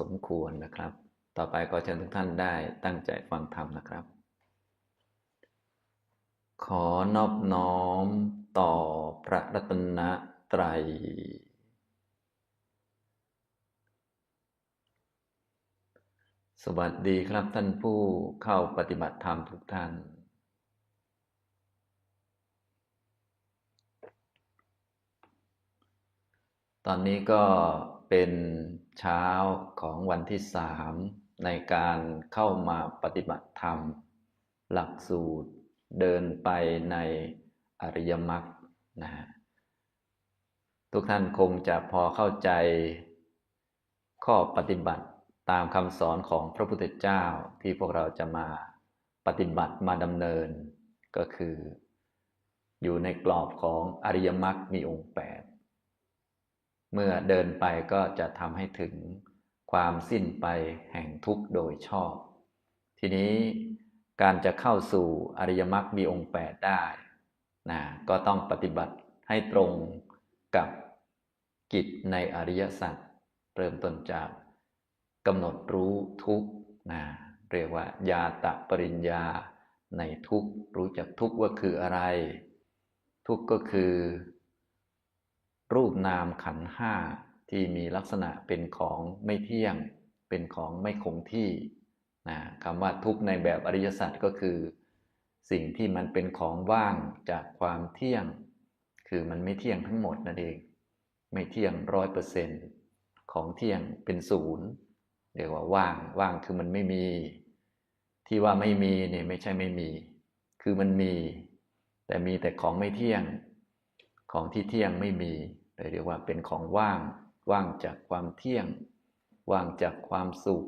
สมควรนะครับ ต่อไปก็เชิญทุกท่านได้ตั้งใจฟังธรรมนะครับ ขอนอบน้อมต่อพระรัตนตรัย สวัสดีครับท่านผู้เข้าปฏิบัติธรรมทุกท่านตอนนี้ก็เป็น เช้าของวันที่สามในการเข้ามาปฏิบัติธรรม หลักสูตรเดินไปในอริยมรรคนะฮะทุกท่านคงจะพอเข้าใจ ข้อปฏิบัติตามคำสอนของพระพุทธเจ้าที่พวกเราจะมาปฏิบัติมาดำเนิน ก็คือ อยู่ในกรอบของอริยมรรคมีองค์แปด เมื่อเดินไปก็จะทำให้ถึงความสิ้นไปแห่งทุกข์โดยชอบ ทีนี้การจะเข้าสู่อริยมรรคมีองค์แปดได้นะก็ต้องปฏิบัติให้ตรงกับกิจในอริยสัจเริ่มต้นจากกำหนดรู้ทุกข์นะเรียกว่ายาตะปริญญาในทุกข์รู้จักทุกข์ว่าคืออะไร ทุกข์ก็คือ รูปนามขันห้าที่มีลักษณะเป็นของไม่เที่ยง เป็นของไม่คงที่นะคำว่าทุกข์ในแบบอริยสัจก็คือ สิ่งที่มันเป็นของว่างจากความเที่ยง คือมันไม่เที่ยงทั้งหมดนั่นเอง ไม่เที่ยงร้อยเปอร์เซ็นต์ของเที่ยงเป็นศูนย์เรียกว่าว่างว่างคือมันไม่มี ที่ว่าไม่มีเนี่ยไม่ใช่ไม่มี คือมันมี แต่มีแต่ของไม่เที่ยง ของที่เที่ยงไม่มี เรียกว่าเป็นของว่าง ว่างจากความเที่ยง ว่างจากความสุข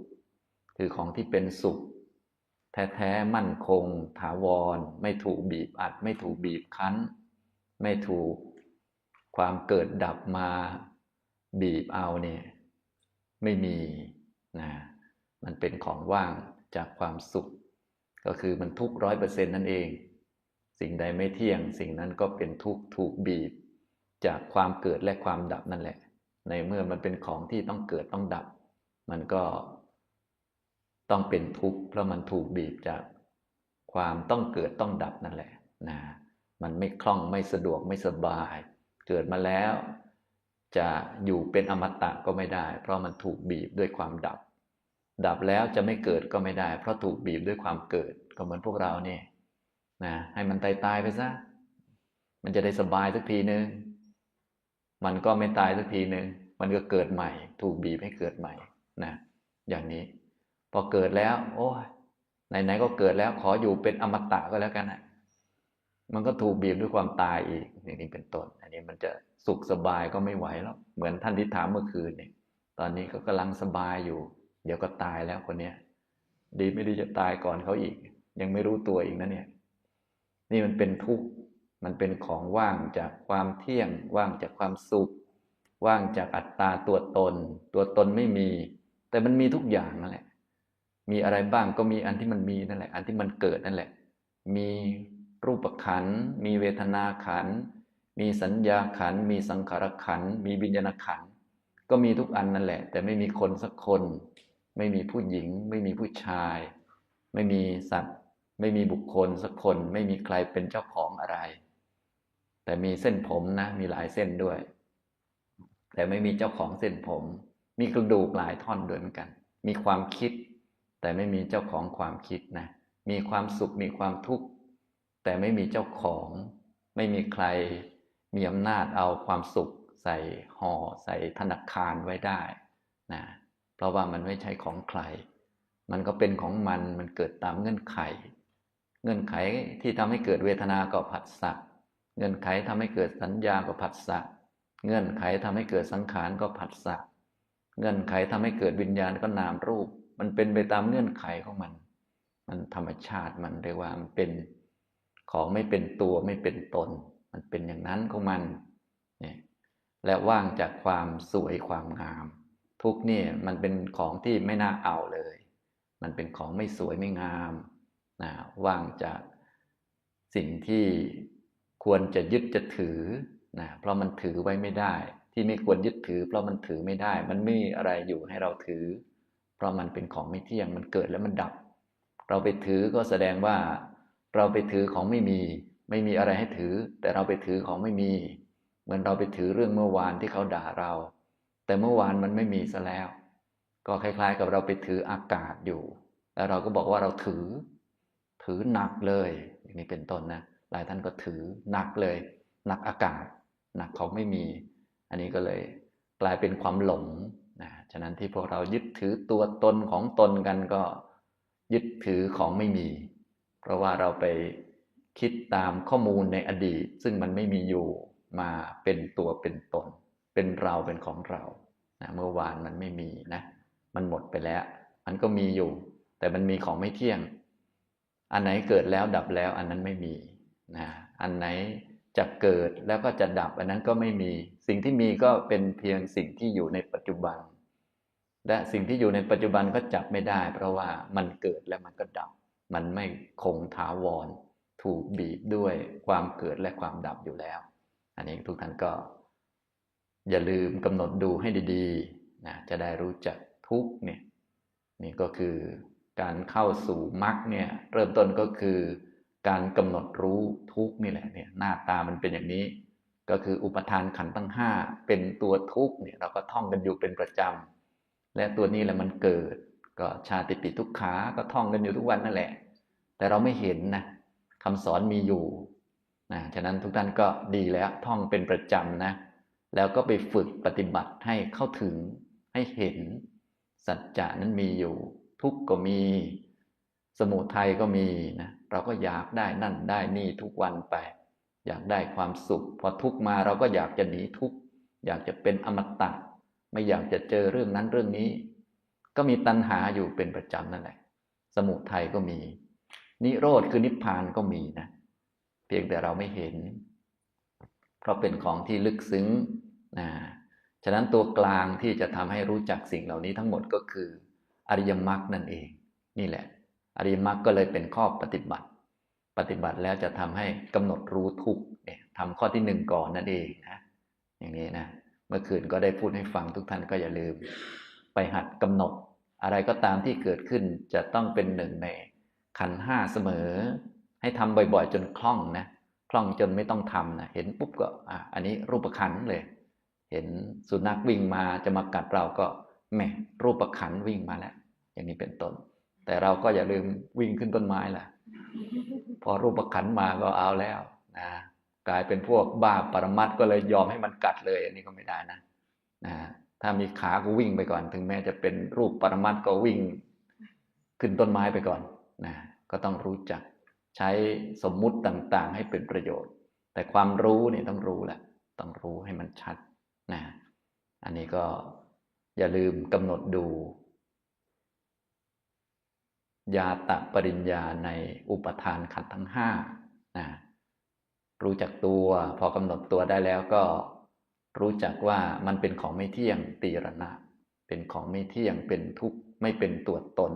คือของที่เป็นสุข แท้ๆมั่นคง ถาวร ไม่ถูกบีบอัด ไม่ถูกบีบคั้น ไม่ถูกความเกิดดับมาบีบเอาเนี่ยไม่มีนะมันเป็นของว่างจากความสุข ก็คือมันทุกร้อยเปอร์เซ็นต์นั่นเอง สิ่งใดไม่เที่ยง สิ่งนั้นก็เป็นทุกถูกบีบ จากความเกิดและความดับนั่นแหละ ในเมื่อมันเป็นของที่ต้องเกิดต้องดับ มันก็ต้องเป็นทุกข์เพราะมันถูกบีบจากความต้องเกิดต้องดับนั่นแหละนะมันไม่คล่องไม่สะดวกไม่สบาย เกิดมาแล้ว จะอยู่เป็นอมตะก็ไม่ได้ เพราะมันถูกบีบด้วยความดับ ดับแล้วจะไม่เกิดก็ไม่ได้ เพราะถูกบีบด้วยความเกิดก็เหมือนพวกเราเนี่ยนะให้มันตายตายไปซะมันจะได้สบายสักทีนึง มันก็ไม่ตายสักทีหนึ่งมันก็เกิดใหม่ ถูกบีบให้เกิดใหม่นะอย่างนี้ พอเกิดแล้ว โอ้ยไหนๆก็เกิดแล้ว ขออยู่เป็นอมตะก็แล้วกันนะมันก็ถูกบีบด้วยความตายอีกอย่างนี้เป็นต้น อันนี้มันจะสุขสบายก็ไม่ไหวแล้ว เหมือนท่านที่ถามเมื่อคืนเนี่ย ตอนนี้เขากำลังสบายอยู่ เดี๋ยวก็ตายแล้วคนเนี้ยดีไม่ดีจะตายก่อนเขาอีก ยังไม่รู้ตัวอีกนะเนี่ย นี่มันเป็นทุกข์ มันเป็นของว่างจากความเที่ยง ว่างจากความสุข ว่างจากอัตตาตัวตน ตัวตนไม่มี แต่มันมีทุกอย่างนั่นแหละ มีอะไรบ้างก็มีอันที่มันมีนั่นแหละ อันที่มันเกิดนั่นแหละ มีรูปขัน มีเวทนาขัน มีสัญญาขัน มีสังขารขัน มีวิญญาณขัน ก็มีทุกอันนั่นแหละ แต่ไม่มีคนสักคน ไม่มีผู้หญิง ไม่มีผู้ชาย ไม่มีสัตว์ ไม่มีบุคคลสักคน ไม่มีใครเป็นเจ้าของอะไร แต่มีเส้นผมนะ มีหลายเส้นด้วย แต่ไม่มีเจ้าของเส้นผม มีกระดูกหลายท่อนด้วยเหมือนกัน มีความคิด แต่ไม่มีเจ้าของความคิดนะ มีความสุขมีความทุกข์ แต่ไม่มีเจ้าของ ไม่มีใครมีอำนาจเอาความสุข ใส่ห่อใส่ธนาคารไว้ได้นะเพราะว่ามันไม่ใช่ของใคร มันก็เป็นของมันมันเกิดตามเงื่อนไข เงื่อนไขที่ทำให้เกิดเวทนาก็ผัสสะเเงื่อนไขทำให้เกิดสัญญาก็ผัสสะเงื่อนไขทำให้เกิดสังขารก็ผัสสะเงื่อนไขทำให้เกิดวิญญาณก็นามรูป มันเป็นไปตามเงื่อนไขของมัน มันธรรมชาติมันเรียกว่ามันเป็นของไม่เป็นตัวไม่เป็นตน มันเป็นอย่างนั้นของมันเนี่ยและว่างจากความสวยความงาม ทุกเนี่ยมันเป็นของที่ไม่น่าเอาเลย มันเป็นของไม่สวยไม่งามนะว่างจากสิ่งที่ ควรจะยึดจะถือนะเพราะมันถือไว้ไม่ได้ ที่ไม่ควรยึดถือ เพราะมันถือไม่ได้ มันไม่มีอะไรอยู่ให้เราถือ เพราะมันเป็นของไม่เที่ยงมันเกิดแล้วมันดับ เราไปถือก็แสดงว่า เราไปถือของไม่มี ไม่มีอะไรให้ถือ แต่เราไปถือของไม่มี เหมือนเราไปถือเรื่องเมื่อวานที่เขาด่าเรา แต่เมื่อวานมันไม่มีซะแล้ว ก็คล้าย ๆ กับเราไปถืออากาศอยู่ แล้วเราก็บอกว่าเราถือ ถือหนักเลยอย่างนี้เป็นต้นนะ หลายท่านก็ถือหนักเลย หนักอากาศหนักของไม่มี อันนี้ก็เลยกลายเป็นความหลงนะฉะนั้นที่พวกเรายึดถือตัวตนของตนกันก็ยึดถือของไม่มี เพราะว่าเราไปคิดตามข้อมูลในอดีต ซึ่งมันไม่มีอยู่มาเป็นตัวเป็นตน เป็นเราเป็นของเรานะเมื่อวานมันไม่มีนะ มันหมดไปแล้ว มันก็มีอยู่ แต่มันมีของไม่เที่ยง อันไหนเกิดแล้วดับแล้วอันนั้นไม่มี นะอันไหนจะเกิดแล้วก็จะดับ อันนั้นก็ไม่มี สิ่งที่มีก็เป็นเพียงสิ่งที่อยู่ในปัจจุบัน และสิ่งที่อยู่ในปัจจุบันก็จับไม่ได้ เพราะว่ามันเกิดแล้วมันก็ดับ มันไม่คงถาวร ถูกบีบด้วยความเกิดและความดับอยู่แล้ว อันนี้ทุกท่านก็ อย่าลืมกำหนดดูให้ดีๆนะจะได้รู้จักทุกเนี่ยนี่ก็คือการเข้าสู่มรรคเนี่ยเริ่มต้นก็คือ การกำหนดรู้ทุกนี่แหละเนี่ยหน้าตามันเป็นอย่างนี้ ก็คืออุปทานขันธ์ตั้งห้าเป็นตัวทุกเนี่ยเราก็ท่องกันอยู่เป็นประจำและตัวนี้แหละมันเกิด ก็ชาติปิทุกขาก็ท่องกันอยู่ทุกวันนั่นแหละ แต่เราไม่เห็นนะคำสอนมีอยู่นะฉะนั้นทุกท่านก็ดีแล้วท่องเป็นประจำนะแล้วก็ไปฝึกปฏิบัติให้เข้าถึงให้เห็น สัจจะนั้นมีอยู่ ทุกข์ก็มี สมุทัยก็มีนะเราก็อยากได้นั่นได้นี่ทุกวันไป อยากได้ความสุข พอทุกมาเราก็อยากจะหนีทุกอยากจะเป็นอมตะ ไม่อยากจะเจอเรื่องนั้นเรื่องนี้ ก็มีตัณหาอยู่เป็นประจำนั่นแหละ สมุทัยก็มี นิโรธคือนิพพานก็มีนะ เพียงแต่เราไม่เห็น เพราะเป็นของที่ลึกซึ้งนะฉะนั้นตัวกลางที่จะทำให้รู้จักสิ่งเหล่านี้ทั้งหมดก็คือ อริยมรรคนั่นเอง นี่แหละ อริยมรรคก็เลยเป็นข้อปฏิบัติ ปฏิบัติแล้วจะทำให้กำหนดรู้ทุกเนี่ยทำข้อที่หนึ่งก่อนนั่นเองนะอย่างนี้นะเมื่อคืนก็ได้พูดให้ฟังทุกท่านก็อย่าลืม ไปหัดกำหนด อะไรก็ตามที่เกิดขึ้นจะต้องเป็นหนึ่งในขันห้าเสมอ ให้ทำบ่อยๆ จนคล่องนะคล่องจนไม่ต้องทำนะเห็นปุ๊บก็อะอันนี้รูปขันเลย เห็นสุนัขวิ่งมาจะมากัดเราก็แหมรูปขันวิ่งมาแล้ว อย่างนี้เป็นต้น แต่เราก็อย่าลืมวิ่งขึ้นต้นไม้ล่ะ พอรูปขันมาก็เอาแล้วนะกลายเป็นพวกบ้าปรมัตก็เลยยอมให้มันกัดเลย อันนี้ก็ไม่ได้นะนะถ้ามีขาก็วิ่งไปก่อน ถึงแม้จะเป็นรูปปรมัตก็วิ่งขึ้นต้นไม้ไปก่อนนะก็ต้องรู้จักใช้สมมุติต่างๆ ให้เป็นประโยชน์ แต่ความรู้เนี่ยต้องรู้แหละต้องรู้ให้มันชัดนะอันนี้ก็อย่าลืมกำหนดดู ยาตะปริญญาในอุปทานขันธ์ทั้งห้านะรู้จักตัวพอกำหนดตัวได้แล้วก็รู้จักว่ามันเป็นของไม่เที่ยงตีรณะ เป็นของไม่เที่ยงเป็นทุกข์ไม่เป็นตัวตน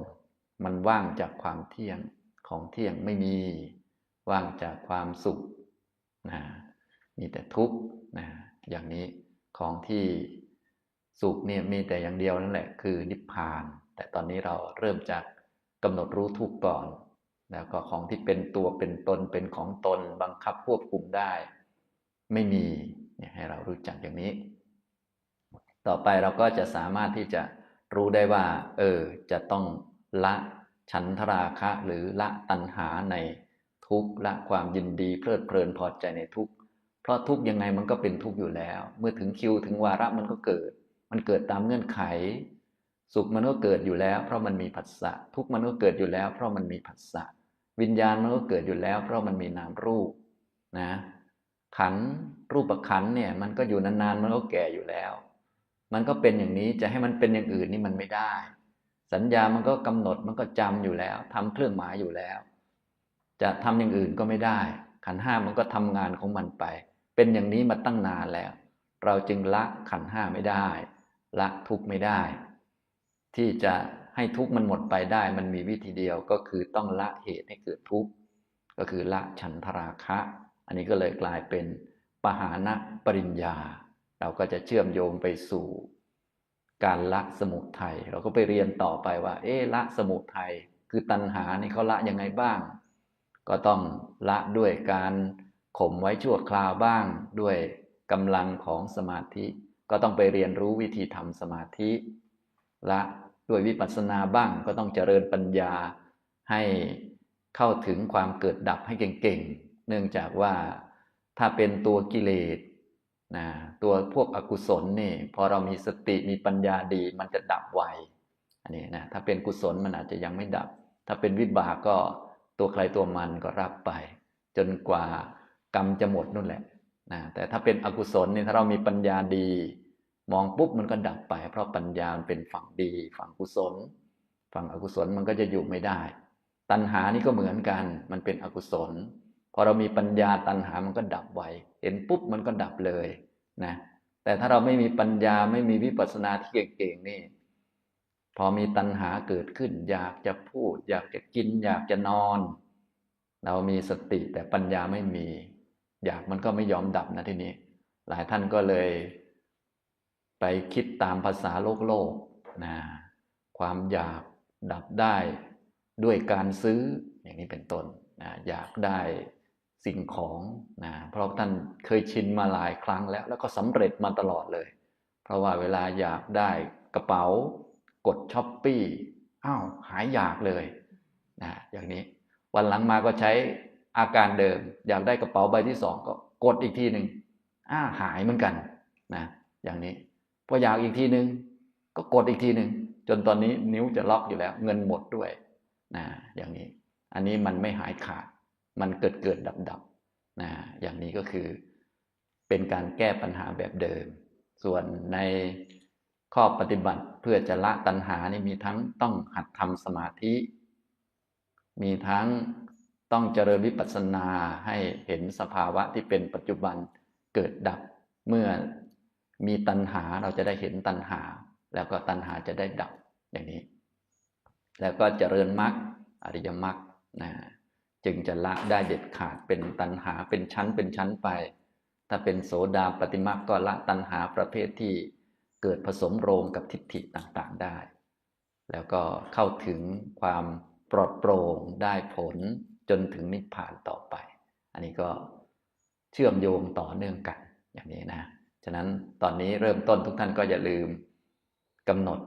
มันว่างจากความเที่ยงของเที่ยงไม่มี ว่างจากความสุขนะมีแต่ทุกข์นะอย่างนี้ของที่สุขเนี่ยมีแต่อย่างเดียวนั่นแหละคือนิพพาน แต่ตอนนี้เราเริ่มจาก กำหนดรู้ทุกก่อนแล้วก็ของที่เป็นตัวเป็นตนเป็นของตนบังคับควบคุมได้ ไม่มีให้เรารู้จักอย่างนี้ ต่อไปเราก็จะสามารถที่จะรู้ได้ว่า เออ จะต้องละฉันทราคะหรือละตัณหาในทุกละความยินดีเพลิดเพลินพอใจในทุกเพราะทุกยังไงมันก็เป็นทุกอยู่แล้ว เมื่อถึงคิวถึงวาระมันก็เกิด มันเกิดตามเงื่อนไข สุขมันก็เกิดอยู่แล้ว เพราะมันมีผัสสะทุกมันก็เกิดอยู่แล้ว เพราะมันมีผัสสะวิญญาณมันก็เกิดอยู่แล้ว เพราะมันมีนามรูปนะ ขันรูปขันเนี่ย มันก็อยู่นานๆมันก็แก่อยู่แล้ว มันก็เป็นอย่างนี้จะให้มันเป็นอย่างอื่นนี่มันไม่ได้ สัญญามันก็กำหนดมันก็จำอยู่แล้วทำเครื่องหมายอยู่แล้ว จะทำอย่างอื่นก็ไม่ได้ ขันห้ามันก็ทำงานของมันไป เป็นอย่างนี้มาตั้งนานแล้ว เราจึงละขันห้าไม่ได้ ละทุกไม่ได้ ที่จะให้ทุกข์มันหมดไปได้ มันมีวิธีเดียวก็คือต้องละเหตุให้เกิดทุกข์ก็คือละฉันทราคะ อันนี้ก็เลยกลายเป็นปหานะปริญญา เราก็จะเชื่อมโยงไปสู่ การละสมุทัยเราก็ไปเรียนต่อไปว่า เอ๊ะละสมุทัยคือตัณหานี่เขาละยังไงบ้าง ก็ต้องละด้วยการข่มไว้ชั่วคราวบ้าง ด้วยกำลังของสมาธิ ก็ต้องไปเรียนรู้วิธีทำสมาธิ ละ ด้วยวิปัสสนาบ้างก็ต้องเจริญปัญญาให้เข้าถึงความเกิดดับให้เก่งๆ เนื่องจากว่าถ้าเป็นตัวกิเลสนะตัวพวกอกุศลนี่พอเรามีสติมีปัญญาดีมันจะดับไวอันนี้นะถ้าเป็นกุศลมันอาจจะยังไม่ดับ ถ้าเป็นวิบากก็ตัวใครตัวมันก็รับไป จนกว่ากรรมจะหมดนู่นแหละนะแต่ถ้าเป็นอกุศลนี่ถ้าเรามีปัญญาดี มองปุ๊บมันก็ดับไป เพราะปัญญามันเป็นฝั่งดี ฝั่งกุศล ฝั่งอกุศลมันก็จะอยู่ไม่ได้ ตัณหานี่ก็เหมือนกัน มันเป็นอกุศล พอเรามีปัญญาตัณหามันก็ดับไวเห็นปุ๊บมันก็ดับเลยนะ แต่ถ้าเราไม่มีปัญญาไม่มีวิปัสสนาที่เก่งๆนี่ พอมีตัณหาเกิดขึ้น อยากจะพูด อยากจะกิน อยากจะนอน เรามีสติแต่ปัญญาไม่มี อยากมันก็ไม่ยอมดับนะทีนี้ หลายท่านก็เลย ไปคิดตามภาษาโลกโลกนะความอยากดับได้ด้วยการซื้ออย่างนี้เป็นต้นนะอยากได้สิ่งของนะเพราะท่านเคยชินมาหลายครั้งแล้ว แล้วก็สำเร็จมาตลอดเลย เพราะว่าเวลาอยากได้กระเป๋ากดช้อปปี้อ้าวหายอยากเลยนะอย่างนี้วันหลังมาก็ใช้อาการเดิม อยากได้กระเป๋าใบที่สองก็กดอีกทีหนึ่งอ้าหายเหมือนกันนะอย่างนี้ พออยากอีกทีหนึ่งก็กดอีกทีหนึ่งจนตอนนี้นิ้วจะล็อกอยู่แล้ว เงินหมดด้วยนะอย่างนี้ อันนี้มันไม่หายขาด มันเกิดเกิดดับดับนะอย่างนี้ก็คือเป็นการแก้ปัญหาแบบเดิม ส่วนในข้อปฏิบัติเพื่อจะละตัณหานี่มีทั้งต้องหัดทำสมาธิ มีทั้งต้องเจริญวิปัสสนาให้เห็นสภาวะที่เป็นปัจจุบันเกิดดับ เมื่อ มีตัณหาเราจะได้เห็นตัณหา แล้วก็ตัณหาจะได้ดับอย่างนี้ แล้วก็เจริญมรรคอริยมรรคนะจึงจะละได้เด็ดขาดเป็นตัณหาเป็นชั้นเป็นชั้นไป ถ้าเป็นโสดาปฏิมรรคก็ละตัณหาประเภทที่เกิดผสมโรงกับทิฏฐิต่างๆได้ แล้วก็เข้าถึงความปลอดโปร่งได้ผลจนถึงนิพพานต่อไป อันนี้ก็เชื่อมโยงต่อเนื่องกันอย่างนี้นะ ฉะนั้นตอนนี้เริ่มต้นทุกท่านก็อย่าลืมกำหนด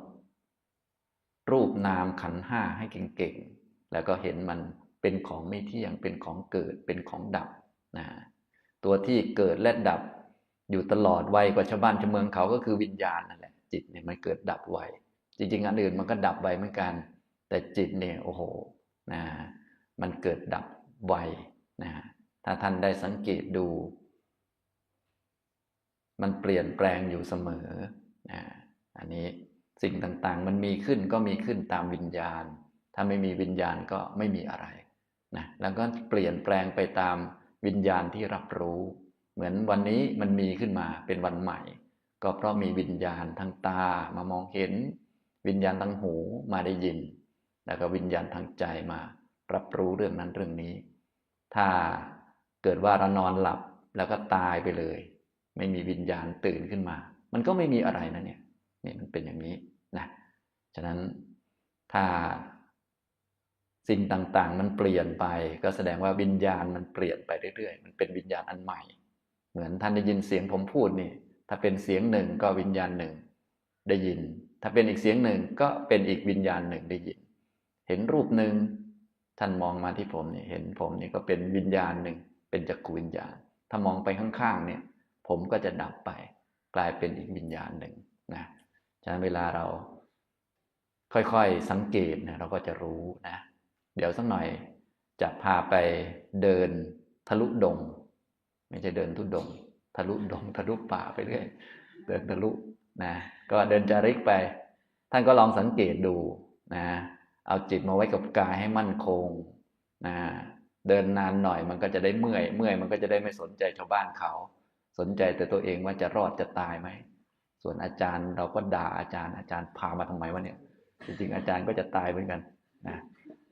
รูปนามขันห้าให้เก่งๆ แล้วก็เห็นมันเป็นของไม่เที่ยง เป็นของเกิด เป็นของดับนะตัวที่เกิดและดับ อยู่ตลอดไวกว่าชาวบ้านชาวเมืองเขาก็คือวิญญาณนั่นแหละ จิตเนี่ยมันเกิดดับไว จริงๆ อันอื่นมันก็ดับไวเหมือนกัน แต่จิตเนี่ยโอ้โหนะมันเกิดดับไวนะถ้าท่านได้สังเกตดู มันเปลี่ยนแปลงอยู่เสมอนะอันนี้สิ่งต่างๆ มันมีขึ้นก็มีขึ้นตามวิญญาณ ถ้าไม่มีวิญญาณก็ไม่มีอะไรนะแล้วก็เปลี่ยนแปลงไปตามวิญญาณที่รับรู้ เหมือนวันนี้มันมีขึ้นมาเป็นวันใหม่ ก็เพราะมีวิญญาณทางตามามองเห็น วิญญาณทางหูมาได้ยิน แล้วก็วิญญาณทางใจมารับรู้เรื่องนั้นเรื่องนี้ ถ้าเกิดว่าเรานอนหลับแล้วก็ตายไปเลย ไม่มีวิญญาณตื่นขึ้นมา มันก็ไม่มีอะไรนะเนี่ยนี่มันเป็นอย่างนี้นะฉะนั้นถ้าสิ่งต่างๆ มันเปลี่ยนไป ก็แสดงว่าวิญญาณมันเปลี่ยนไปเรื่อยๆ มันเป็นวิญญาณอันใหม่ เหมือนท่านได้ยินเสียงผมพูดนี่ ถ้าเป็นเสียงหนึ่งก็วิญญาณหนึ่งได้ยิน ถ้าเป็นอีกเสียงหนึ่งก็เป็นอีกวิญญาณหนึ่งได้ยิน เห็นรูปหนึ่งท่านมองมาที่ผมนี่เห็นผมนี่ก็เป็นวิญญาณหนึ่งเป็นจักรวิญญาณ ถ้ามองไปข้างๆเนี่ย ผมก็จะดับไป กลายเป็นอีกวิญญาณหนึ่งนะฉะนั้นเวลาเราค่อยๆสังเกตนะเราก็จะรู้นะ เดี๋ยวสักหน่อยจะพาไปเดินทะลุดง ไม่ใช่เดินทุดง ทะลุดง ทะลุป่าไปเรื่อยเดินทะลุนะก็เดินจาริกไป ท่านก็ลองสังเกตดูนะเอาจิตมาไว้กับกายให้มั่นคงนะเดินนานหน่อยมันก็จะได้เมื่อย เมื่อยมันก็จะได้ไม่สนใจชาวบ้านเขา สนใจแต่ตัวเองว่าจะรอดจะตายไหม ส่วนอาจารย์เราก็ด่าอาจารย์ อาจารย์พามาทำไมวะเนี่ย จริงๆอาจารย์ก็จะตายเหมือนกันนะ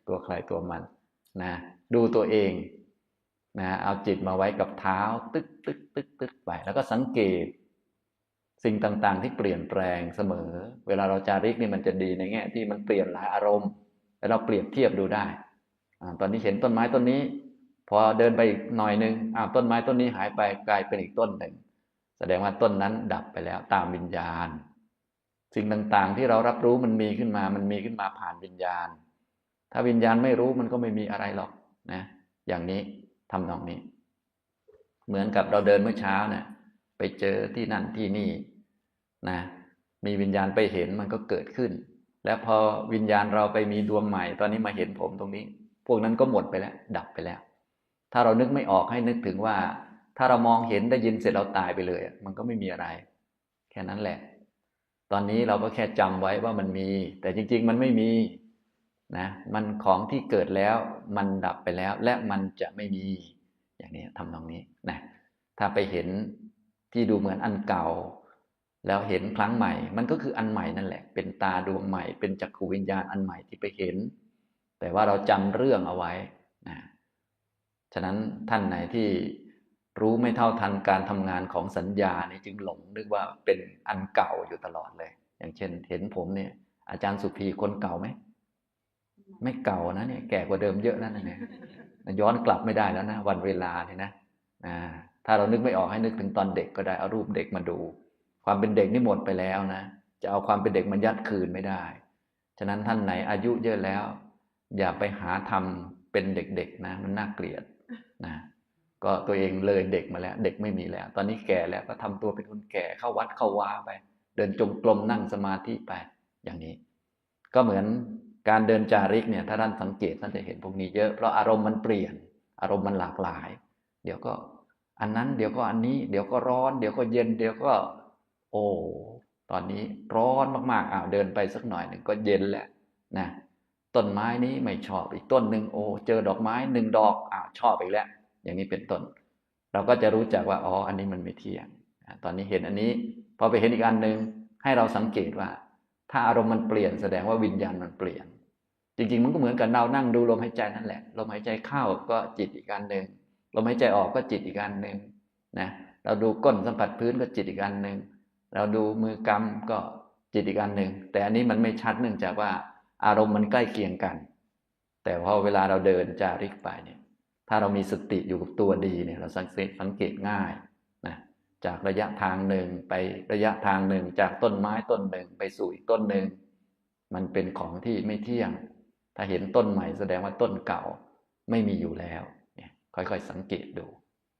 ตัวใครตัวมันนะดูตัวเองนะเอาจิตมาไว้กับเท้า ตึกตึกตึกตึกไป แล้วก็สังเกต สิ่งต่างๆ ที่เปลี่ยนแปลงเสมอ เวลาเราจาริกนี่มันจะดีในแง่ที่มันเปลี่ยนหลายอารมณ์ แล้วเราเปรียบเทียบดูได้อตอนนี้เห็นต้นไม้ต้นนี้ พอเดินไปอีกหน่อยหนึ่งอ้าวต้นไม้ต้นนี้หายไปกลายเป็นอีกต้นหนึ่ง แสดงว่าต้นนั้นดับไปแล้วตามวิญญาณ สิ่งต่างๆ ที่เรารับรู้มันมีขึ้นมา มันมีขึ้นมาผ่านวิญญาณ ถ้าวิญญาณไม่รู้มันก็ไม่มีอะไรหรอกนะ อย่างนี้ทำนองนี้ เหมือนกับเราเดินเมื่อเช้าเนะไปเจอที่นั่นที่นี่นะ มีวิญญาณไปเห็นมันก็เกิดขึ้น แล้วพอวิญญาณเราไปมีดวงใหม่ ตอนนี้มาเห็นผมตรงนี้ พวกนั้นก็หมดไปแล้ว ดับไปแล้ว ถ้าเรานึกไม่ออกให้นึกถึงว่า ถ้าเรามองเห็นได้ยินเสร็จเราตายไปเลย มันก็ไม่มีอะไร แค่นั้นแหละ ตอนนี้เราก็แค่จำไว้ว่ามันมี แต่จริง ๆ มันไม่มีนะมันของที่เกิดแล้ว มันดับไปแล้ว และมันจะไม่มี อย่างนี้ทำตรงนี้นะถ้าไปเห็นที่ดูเหมือนอันเก่า แล้วเห็นครั้งใหม่ มันก็คืออันใหม่นั่นแหละ เป็นตาดวงใหม่ เป็นจักขูวิญญาณอันใหม่ที่ไปเห็น แต่ว่าเราจำเรื่องเอาไว้ ฉะนั้นท่านไหนที่รู้ไม่เท่าทันการทำงานของสัญญาเนี่ยจึงหลงนึกว่าเป็นอันเก่าอยู่ตลอดเลย อย่างเช่น เห็นผมเนี่ย อาจารย์สุภีคนเก่าไหมไม่เก่านะเนี่ยแก่กว่าเดิมเยอะนั่นเนี่ยย้อนกลับไม่ได้แล้วนะวันเวลาเนี่ยนะถ้าเรานึกไม่ออกให้นึกถึงตอนเด็กก็ได้เอารูปเด็กมาดู ความเป็นเด็กนี่หมดไปแล้วนะจะเอาความเป็นเด็กมันยัดคืนไม่ได้ ฉะนั้นท่านไหนอายุเยอะแล้ว อย่าไปหาทำเป็นเด็กๆนะ มันน่าเกลียด นะก็ตัวเองเลยเด็กมาแล้ว เด็กไม่มีแล้ว ตอนนี้แก่แล้วก็ทำตัวเป็นคนแก่เข้าวัดเข้าวาไป เดินจงกรมนั่งสมาธิไป อย่างนี้ ก็เหมือนการเดินจาริกเนี่ยถ้าท่านสังเกตท่านจะเห็นพวกนี้เยอะเพราะอารมณ์มันเปลี่ยน อารมณ์มันหลากหลาย เดี๋ยวก็อันนั้นเดี๋ยวก็อันนี้เดี๋ยวก็ร้อน เดี๋ยวก็เย็น เดี๋ยวก็ โอ้ตอนนี้ร้อนมากๆอ้าวเดินไปสักหน่อยหนึ่งก็เย็นแล้วนะ ต้นไม้นี้ไม่ชอบอีกต้นหนึ่งโอ้เจอดอกไม้หนึ่งดอกอ้าวชอบอีกแล้ว อย่างนี้เป็นต้น เราก็จะรู้จักว่าอ๋ออันนี้มันไม่เที่ยงตอนนี้เห็นอันนี้พอไปเห็นอีกอันหนึ่งให้เราสังเกตว่า ถ้าอารมณ์มันเปลี่ยนแสดงว่าวิญญาณมันเปลี่ยน จริง ๆ มันก็เหมือนกับเรานั่งดูลมหายใจนั่นแหละลมหายใจเข้าก็จิตอีกอันหนึ่งลมหายใจออกก็จิตอีกอันหนึ่งนะเราดูก้นสัมผัสพื้นก็จิตอีกอันหนึ่งเราดูมือกำก็จิตอีกอันหนึ่งแต่อันนี้มันไม่ชัดเนื่องจากว่า อารมณ์มันใกล้เคียงกัน แต่พอเวลาเราเดินจาริกไปเนี่ยถ้าเรามีสติอยู่กับตัวดีเนี่ยเราสังเกตสังเกตง่ายนะจากระยะทางหนึ่งไประยะทางหนึ่งจากต้นไม้ต้นหนึ่งไปสู่อีกต้นหนึ่งมันเป็นของที่ไม่เที่ยง ถ้าเห็นต้นใหม่แสดงว่าต้นเก่าไม่มีอยู่แล้วเนี่ยค่อยๆสังเกตดู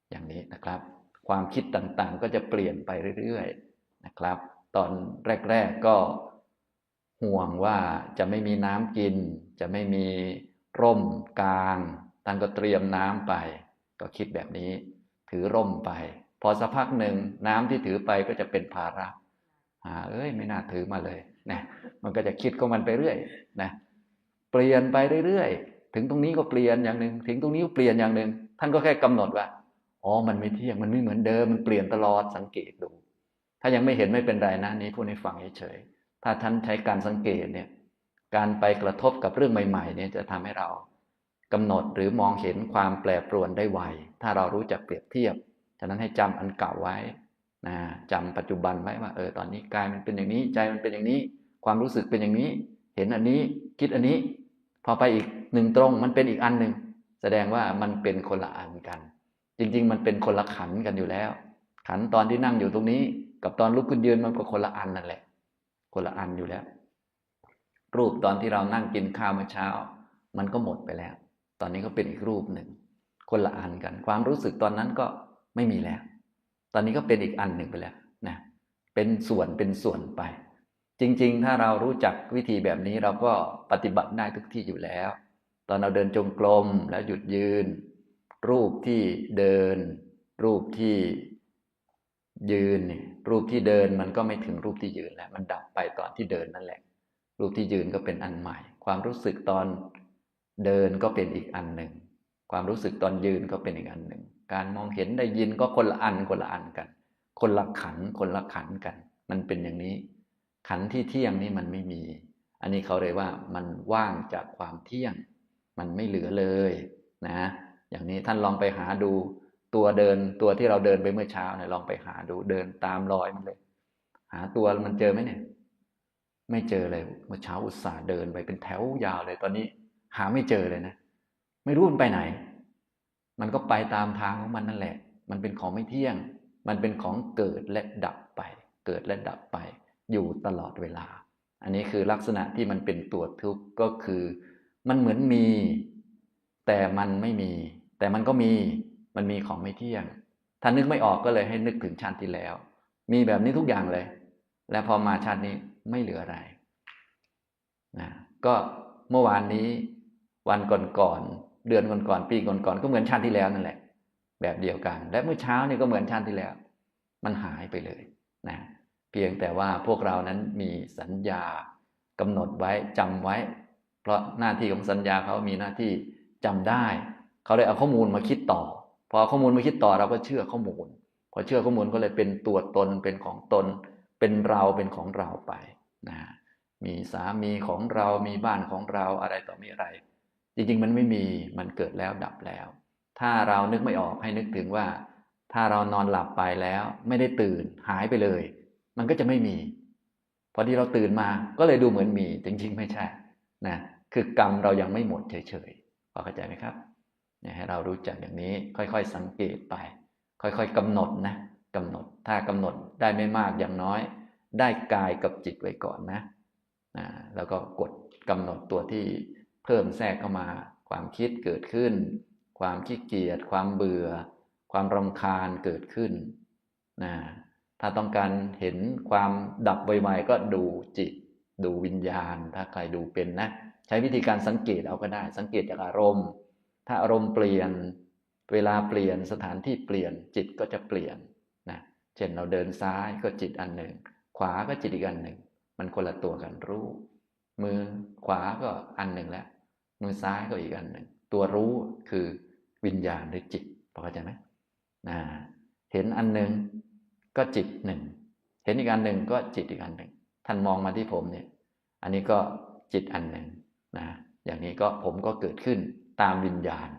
อย่างนี้นะครับ ความคิดต่างๆก็จะเปลี่ยนไปเรื่อยๆนะครับ ตอนแรก ๆก็ ห่วงว่าจะไม่มีน้ำกิน จะไม่มีร่มกลางท่านก็เตรียมน้ำไป ก็คิดแบบนี้ ถือร่มไป พอสักพักหนึ่งน้ำที่ถือไปก็จะเป็นภาระหาเอ้ย ไม่น่าถือมาเลยนะมันก็จะคิดของมันไปเรื่อยนะเปลี่ยนไปเรื่อยๆถึงตรงนี้ก็เปลี่ยนอย่างหนึ่งถึงตรงนี้ก็เปลี่ยนอย่างหนึ่งท่านก็แค่กำหนดว่าอ๋อมันไม่เที่ยงมันไม่เหมือนเดิมมันเปลี่ยนตลอดสังเกตดู ถ้ายังไม่เห็นไม่เป็นไรนะนี้พูดให้ฟังเฉยๆ ถ้าท่านใช้การสังเกตเนี่ยการไปกระทบกับเรื่องใหม่ ๆ เนี่ยจะทำให้เรากำหนดหรือมองเห็นความแปรปรวนได้ไว ถ้าเรารู้จักเปรียบเทียบ ฉะนั้นให้จำอันเก่าไว้นะจำปัจจุบันไว้ว่าเออตอนนี้กายมันเป็นอย่างนี้ใจมันเป็นอย่างนี้ ความรู้สึกเป็นอย่างนี้ เห็นอันนี้คิดอันนี้ พอไปอีกหนึ่งตรงมันเป็นอีกอันหนึ่งแสดงว่ามันเป็นคนละอันกัน จริง ๆ มันเป็นคนละขันกันอยู่แล้ว ขันตอนที่นั่งอยู่ตรงนี้ กับตอนลุกขึ้นยืนมันก็คนละอันนั่นแหละ คนละอันอยู่แล้ว รูปตอนที่เรานั่งกินข้าวเมื่อเช้า มันก็หมดไปแล้ว ตอนนี้ก็เป็นอีกรูปหนึ่ง คนละอันกัน ความรู้สึกตอนนั้นก็ไม่มีแล้ว ตอนนี้ก็เป็นอีกอันหนึ่งไปแล้วนะเป็นส่วนเป็นส่วนไป จริง ๆ ถ้าเรารู้จักวิธีแบบนี้เราก็ปฏิบัติได้ทุกที่อยู่แล้ว ตอนเราเดินจงกรมแล้วหยุดยืน รูปที่เดิน รูปที่ยืนนี่ รูปที่เดินมันก็ไม่ถึงรูปที่ยืนแล้วมันดับไปตอนที่เดินนั่นแหละ รูปที่ยืนก็เป็นอันใหม่ ความรู้สึกตอนเดินก็เป็นอีกอันหนึ่ง ความรู้สึกตอนยืนก็เป็นอีกอันหนึ่ง การมองเห็นได้ยินก็คนละอันคนละอันกัน คนละขันคนละขันกัน มันเป็นอย่างนี้ ขันที่เที่ยงนี่มันไม่มี อันนี้เขาเรียกว่ามันว่างจากความเที่ยง มันไม่เหลือเลยนะ อย่างนี้ท่านลองไปหาดู ตัวเดินตัวที่เราเดินไปเมื่อเช้าเนี่ยลองไปหาดูเดินตามรอยมันเลย หาตัวมันเจอไหมเนี่ย ไม่เจอเลยเมื่อเช้าอุตส่าห์เดินไปเป็นแถวยาวเลยตอนนี้ หาไม่เจอเลยนะ ไม่รู้มันไปไหน มันก็ไปตามทางของมันนั่นแหละ มันเป็นของไม่เที่ยง มันเป็นของเกิดและดับไป เกิดและดับไป อยู่ตลอดเวลา อันนี้คือลักษณะที่มันเป็นตัวทุกข์ก็คือ มันเหมือนมี แต่มันไม่มี แต่มันก็มี มันมีของไม่เที่ยง ถ้านึกไม่ออกก็เลยให้นึกถึงชาติที่แล้ว มีแบบนี้ทุกอย่างเลย และพอมาชาตินี้ไม่เหลืออะไรนะก็เมื่อวานนี้วันก่อนๆเดือนก่อนๆปีก่อนๆก็เหมือนชาติที่แล้วนั่นแหละ แบบเดียวกัน และเมื่อเช้านี่ก็เหมือนชาติที่แล้ว มันหายไปเลยนะเพียงแต่ว่าพวกเรานั้นมีสัญญากำหนดไว้จำไว้ เพราะหน้าที่ของสัญญาเขามีหน้าที่จำได้ เขาเลยเอาข้อมูลมาคิดต่อ พอข้อมูลมาคิดต่อเราก็เชื่อข้อมูล พอเชื่อข้อมูลก็เลยเป็นตัวตนเป็นของตน เป็นเราเป็นของเราไปนะมีสามีของเรามีบ้านของเราอะไรต่อมีอะไร จริงๆ มันไม่มีมันเกิดแล้วดับแล้ว ถ้าเรานึกไม่ออกให้นึกถึงว่า ถ้าเรานอนหลับไปแล้วไม่ได้ตื่นหายไปเลย มันก็จะไม่มี พอที่เราตื่นมาก็เลยดูเหมือนมี จริง ๆ ไม่ใช่นะคือกรรมเรายังไม่หมดเฉยๆพอเข้าใจไหมครับ ให้เรารู้จักอย่างนี้ค่อยๆสังเกตไป ค่อยๆกำหนดนะกำหนดถ้ากำหนดได้ไม่มากอย่างน้อย ได้กายกับจิตไว้ก่อนนะนะแล้วก็กดกำหนดตัวที่เพิ่มแทรกเข้ามา ความคิดเกิดขึ้น ความขี้เกียจความเบื่อ ความรำคาญเกิดขึ้นนะถ้าต้องการเห็นความดับไวๆก็ดูจิต ดูวิญญาณ ถ้าใครดูเป็นนะ ใช้วิธีการสังเกตเอาก็ได้ สังเกตจากอารมณ์ ถ้าอารมณ์เปลี่ยน เวลาเปลี่ยนสถานที่เปลี่ยนจิตก็จะเปลี่ยนนะเช่นเราเดินซ้ายก็จิตอันหนึ่ง ขวาก็จิตอีกอันหนึ่ง มันคนละตัวกันรู้ มือขวาก็อันหนึ่งแล้ว มือซ้ายก็อีกอันหนึ่ง ตัวรู้คือวิญญาณหรือจิตพอเข้าใจไหมนะเห็นอันหนึ่งก็จิตหนึ่ง เห็นอีกอันหนึ่งก็จิตอีกอันหนึ่ง ท่านมองมาที่ผมเนี่ย อันนี้ก็จิตอันหนึ่งนะ อย่างนี้ก็ผมก็เกิดขึ้น ตามวิญญาณ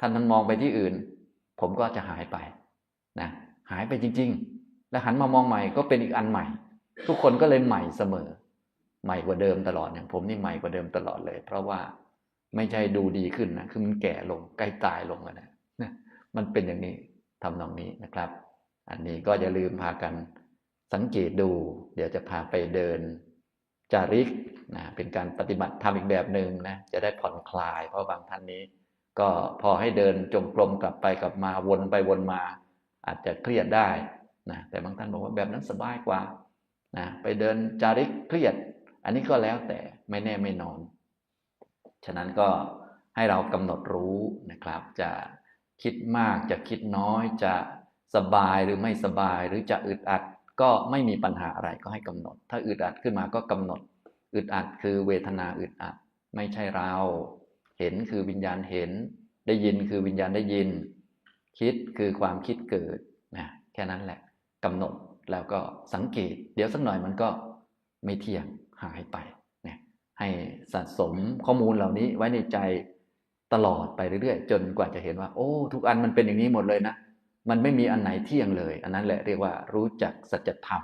ท่านท่านมองไปที่อื่น ผมก็จะหายไปนะหายไปจริง ๆ แล้วหันมามองใหม่ก็เป็นอีกอันใหม่ ทุกคนก็เลยใหม่เสมอ ใหม่กว่าเดิมตลอดอย่างผมนี่ใหม่กว่าเดิมตลอดเลย เพราะว่าไม่ใช่ดูดีขึ้นนะคือมันแก่ลงใกล้ตายลงแล้วนะมันเป็นอย่างนี้ทำนองนี้นะครับ อันนี้ก็อย่าลืมพากันสังเกตดู เดี๋ยวจะพาไปเดิน จาริกนะเป็นการปฏิบัติทำอีกแบบหนึ่งนะจะได้ผ่อนคลาย เพราะบางท่านนี้ ก็พอให้เดินจงกรมกลับไปกลับมาวนไปวนมา อาจจะเครียดได้นะแต่บางท่านบอกว่าแบบนั้นสบายกว่านะไปเดินจาริกเครียด อันนี้ก็แล้วแต่ไม่แน่ไม่นอน ฉะนั้นก็ให้เรากำหนดรู้นะครับ จะคิดมากจะคิดน้อยจะสบายหรือไม่สบายหรือจะอึดอัด ก็ไม่มีปัญหาอะไรก็ให้กำหนด ถ้าอึดอัดขึ้นมาก็กำหนด อึดอัดคือเวทนาอึดอัด ไม่ใช่เรา เห็นคือวิญญาณเห็น ได้ยินคือวิญญาณได้ยิน คิดคือความคิดเกิดนะแค่นั้นแหละกำหนดแล้วก็สังเกต เดี๋ยวสักหน่อยมันก็ไม่เที่ยงหายไปเนี่ยให้สะสมข้อมูลเหล่านี้ไว้ในใจตลอดไปเรื่อยๆ จนกว่าจะเห็นว่า โอ้ ทุกอันมันเป็นอย่างนี้หมดเลยนะ มันไม่มีอันไหนเที่ยงเลย อันนั้นแหละเรียกว่ารู้จักสัจธรรม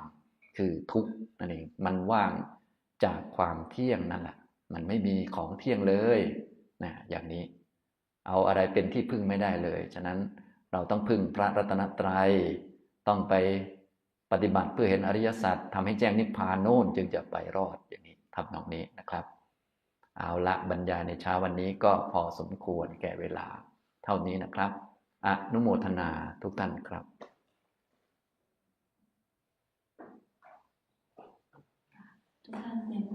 คือทุกนั่นเองมันว่างจากความเที่ยงนั่นแหละมันไม่มีของเที่ยงเลยนะอย่างนี้ เอาอะไรเป็นที่พึ่งไม่ได้เลย ฉะนั้นเราต้องพึ่งพระรัตนตรัยต้องไปปฏิบัติเพื่อเห็นอริยสัจทำให้แจ้งนิพพานโน่นจึงจะไปรอดอย่างนี้ทำนองนี้นะครับ เอาละบรรยายในเช้าวันนี้ก็พอสมควรแก่เวลา เท่านี้นะครับ อนุโมทนาทุกท่านครับทุกท่านเป็น